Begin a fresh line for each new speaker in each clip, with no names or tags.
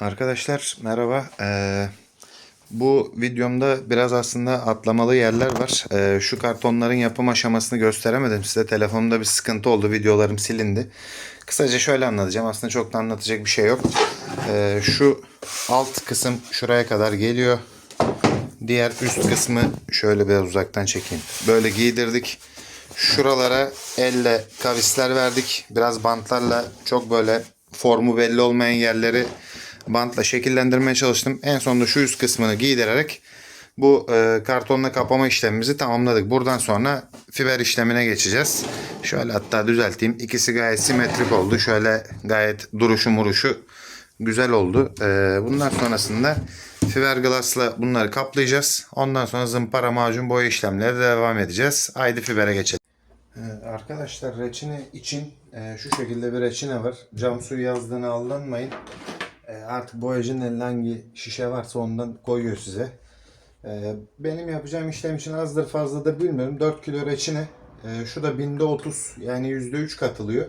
Arkadaşlar merhaba. Ee, bu videomda biraz aslında atlamalı yerler var. Ee, şu kartonların yapım aşamasını gösteremedim size. Telefonumda bir sıkıntı oldu. Videolarım silindi. Kısaca şöyle anlatacağım. Aslında çok da anlatacak bir şey yok. Ee, şu alt kısım şuraya kadar geliyor. Diğer üst kısmı şöyle biraz uzaktan çekeyim. Böyle giydirdik. Şuralara elle kavisler verdik. Biraz bantlarla çok böyle formu belli olmayan yerleri bantla şekillendirmeye çalıştım. En sonunda şu üst kısmını giydirerek bu e, kartonla kapama işlemimizi tamamladık. Buradan sonra fiber işlemine geçeceğiz. Şöyle hatta düzelteyim. İkisi gayet simetrik oldu. Şöyle gayet duruşu muruşu güzel oldu. E, bundan sonrasında fiber glass'la bunları kaplayacağız. Ondan sonra zımpara macun boya işlemleri devam edeceğiz. Haydi fibere geçelim. Ee, Arkadaşlar reçine için e, şu şekilde bir reçine var. Cam suyu yazdığını aldanmayın. Artık boyacının elinde hangi şişe varsa ondan koyuyor size. E, benim yapacağım işlem için azdır fazladır bilmiyorum. 4 kilo reçine. E, şu da binde 30 yani %3 katılıyor.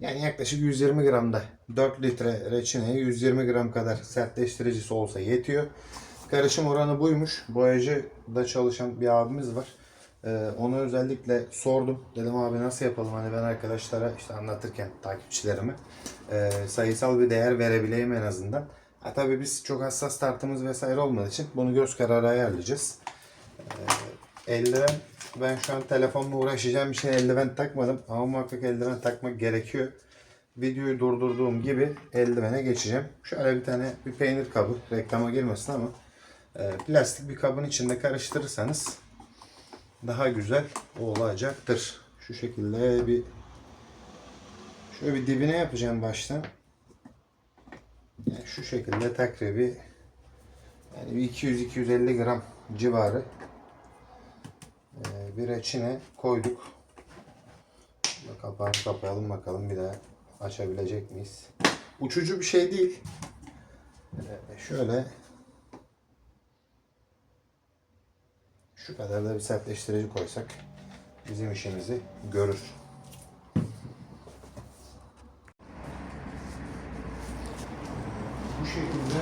Yani yaklaşık 120 gramda 4 litre reçineye 120 gram kadar sertleştiricisi olsa yetiyor. Karışım oranı buymuş. Boyacıda çalışan bir abimiz var. Ee, ona özellikle sordum. Dedim abi nasıl yapalım hani ben arkadaşlara işte anlatırken takipçilerime e, sayısal bir değer verebileyim en azından. Ha, tabii biz çok hassas tartımız vesaire olmadığı için bunu göz kararı ayarlayacağız. Ee, eldiven ben şu an telefonla uğraşacağım için eldiven takmadım ama muhakkak eldiven takmak gerekiyor. Videoyu durdurduğum gibi eldivene geçeceğim. Şöyle bir tane bir peynir kabı reklama girmesin ama e, plastik bir kabın içinde karıştırırsanız daha güzel olacaktır. Şu şekilde bir şöyle bir dibine yapacağım baştan. Yani şu şekilde takribi yani bir 200-250 gram civarı ee, bir reçine koyduk. Kapağını kapayalım bakalım bir daha açabilecek miyiz? Uçucu bir şey değil. Ee, Şöyle Şu kadar da bir sertleştirici koysak bizim işimizi görür. Bu şekilde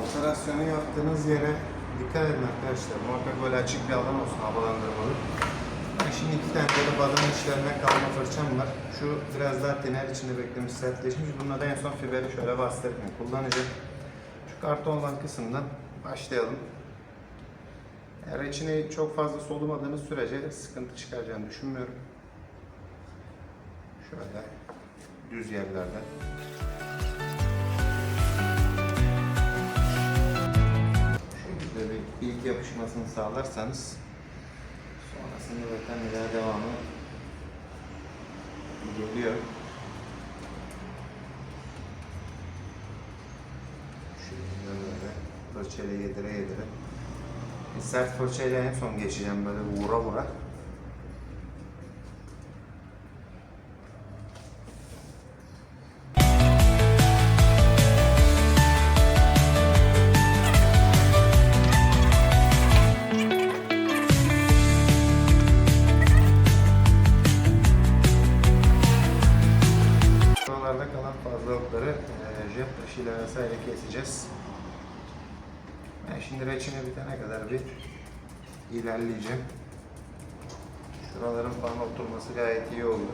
operasyonu yaptığınız yere dikkat edin arkadaşlar. Muhakkak böyle açık bir alan olsun havalandırmalı. Ben şimdi iki tane de badana işlerine kalma fırçam var. Şu biraz daha tiner içinde beklemiş sertleşmiş. Bununla da en son fiberi şöyle bastırmayın. Kullanacağım. Şu karton olan kısımdan başlayalım. Yani reçineyi çok fazla solumadığınız sürece sıkıntı çıkaracağını düşünmüyorum. Şöyle düz yerlerden. Bu şekilde bir ilk yapışmasını sağlarsanız sonrasında zaten bir daha devamı geliyor. Şu şekilde böyle fırçayla yedire yedire sert fırçayla en son geçeceğim böyle vura vura. Kalan fazlalıkları eee, jet taşıyla vesaire keseceğiz. Şimdi reçine bitene kadar bir ilerleyeceğim. Şuraların falan oturması gayet iyi oldu.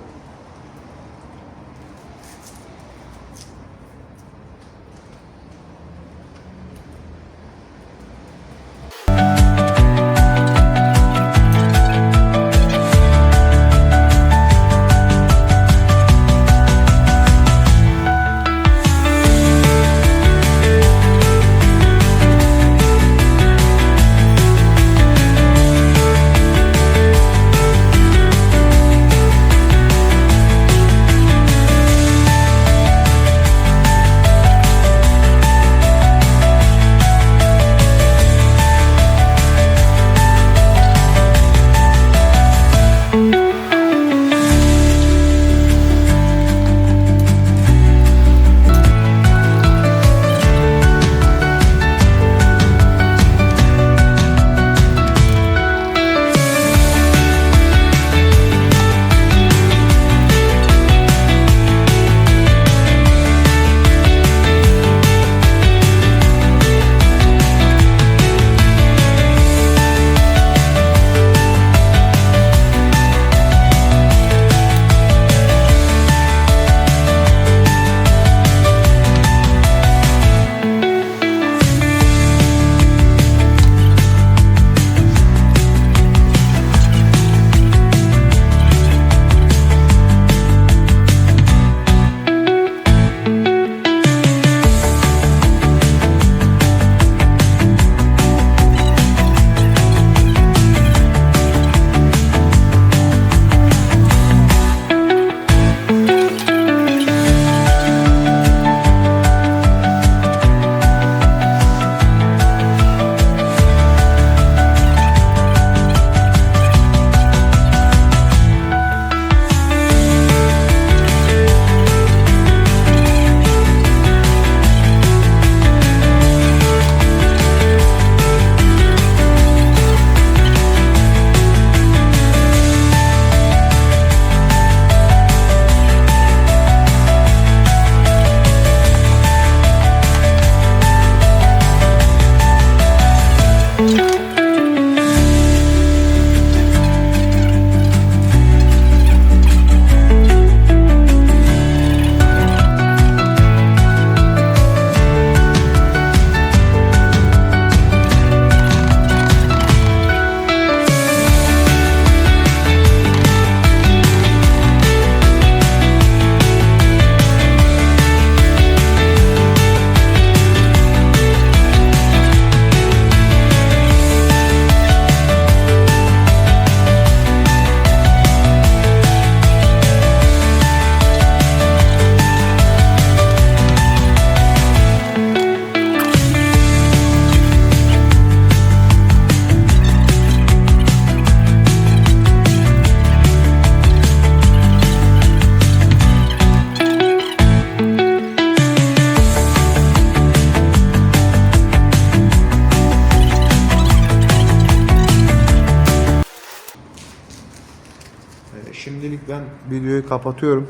Videoyu kapatıyorum.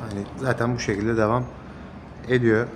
Hani zaten bu şekilde devam ediyor.